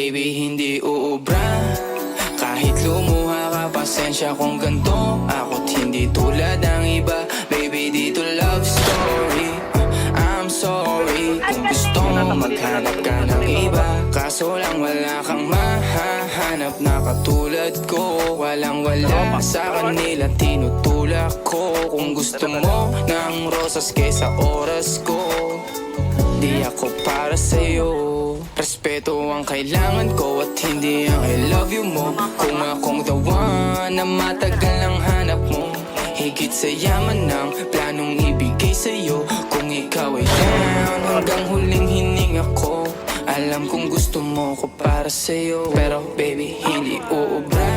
Baby, hindi uubra. Kahit lumuha ka, pasensya kung ganto. Ako't hindi tulad ng iba. Baby, dito love story. I'm sorry Kung gusto mo maghanap ka ng iba. Kaso lang wala kang mahahanap. Na katulad ko Walang wala sa kanila. Tinutulak ko Kung gusto mo ng rosas kaysa oras ko. Di ako para sa'yo. Respeto ang kailangan ko At hindi ang I love you mo. Kung akong the one Na matagal ang hanap mo Higit sa yaman ng planong ibigay sa'yo. Kung ikaw ay down Hanggang huling hininga ko Alam kong gusto mo ko para sa'yo. Pero baby hindi uubra.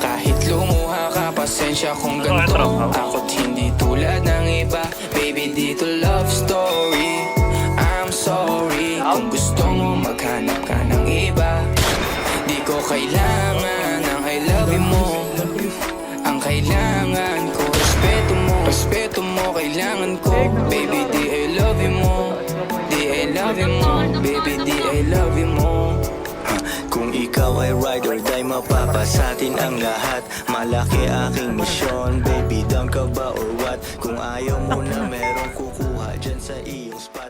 Kahit lumuha ka pasensya kung ganito. Ako't hindi tulad ng iba. Baby dito Kung gusto mo maghanap ka ng iba. Di ko kailangan ng I love you mo. Ang kailangan ko Respeto mo Respeto mo kailangan ko. Baby di I love you mo. Di I love you mo. Baby di I love you mo. Kung ikaw ay ride or die Mapapasatin ang lahat. Malaki aking misyon. Baby down ka ba or what? Kung ayaw mo na merong kukuha Dyan sa iyong spot